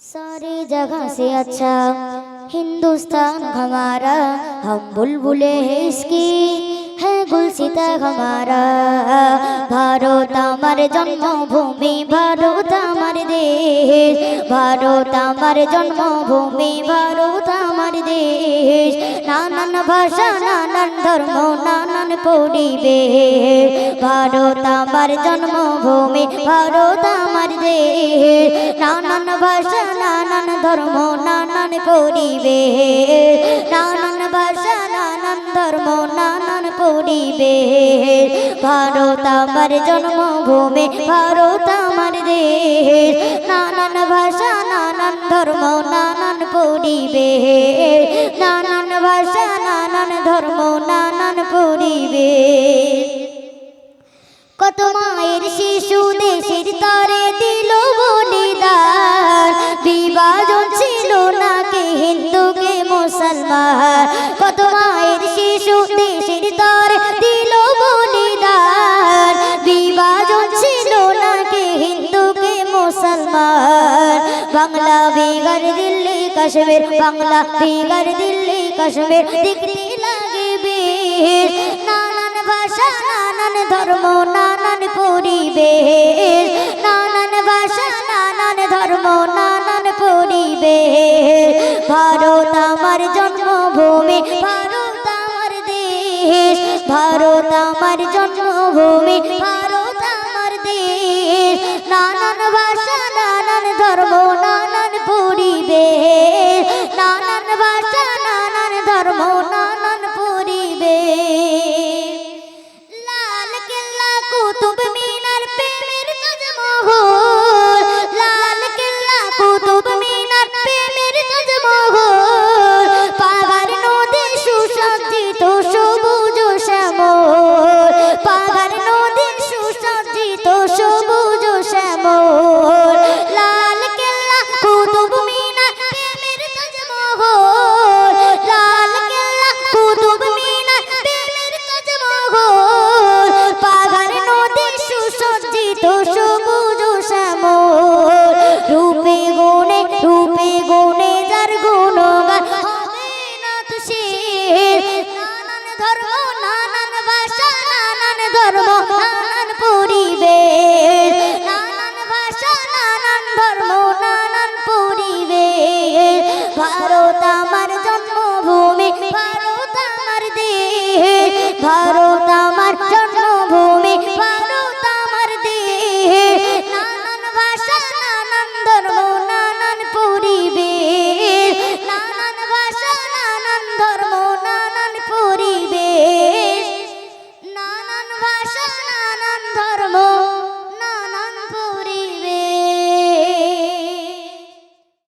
सारी जगह से अच्छा हिंदुस्तान हमारा हम बुलबुले हैं इसकी है गुलसिता हमारा ভারত আমার জন্মভূমি ভারত আমার দেশ ভারত আমার জন্মভূমি ভারত আমার দেশ নানান ভাষা নানান ধর্ম নানান পরিবেশ ভারত আমার জন্মভূমি, ভারত আমার দেশ। নানান ভাষা, নানান ধর্ম, নানান পরিবেশ। নানান ভাষা, নানান ধর্ম, নানান পরিবেশ। ভারত আমার জন্মভূমি, ভারত আমার দেশ। নানান ভাষা, নানান ধর্ম, নানান পরিবেশ। নানান ভাষা, নানান ধর্ম, নানান পরিবেশ। কত মায়ের শিশু দেশের তরে দিল বলিদান। বিভাজন ছিল না কে হিন্দুকে মুসলমান। কত মায়ের শিশু দেশের তরে দিল বলিদান। বিভাজন ছিল না কে হিন্দুকে মুসলমান। বাংলা বিগার দিল্লি, কাশ্মীর। বাংলা বিগার দিল্লি, কাশ্মীর। দেখতে লাগে বেশ নানান ভাষা ধর্ম, নানান পরিবেশ, নানান ভাষা, নানান ধর্ম, নানান পরিবেশ। ভারত আমার জন্মভূমি, ভারত আমার দেশ। ভারত আমার জন্মভূমি, ভারত আমার দেশ। নানান ভাষা, নানান ধর্ম, নানান পরিবেশ। ルも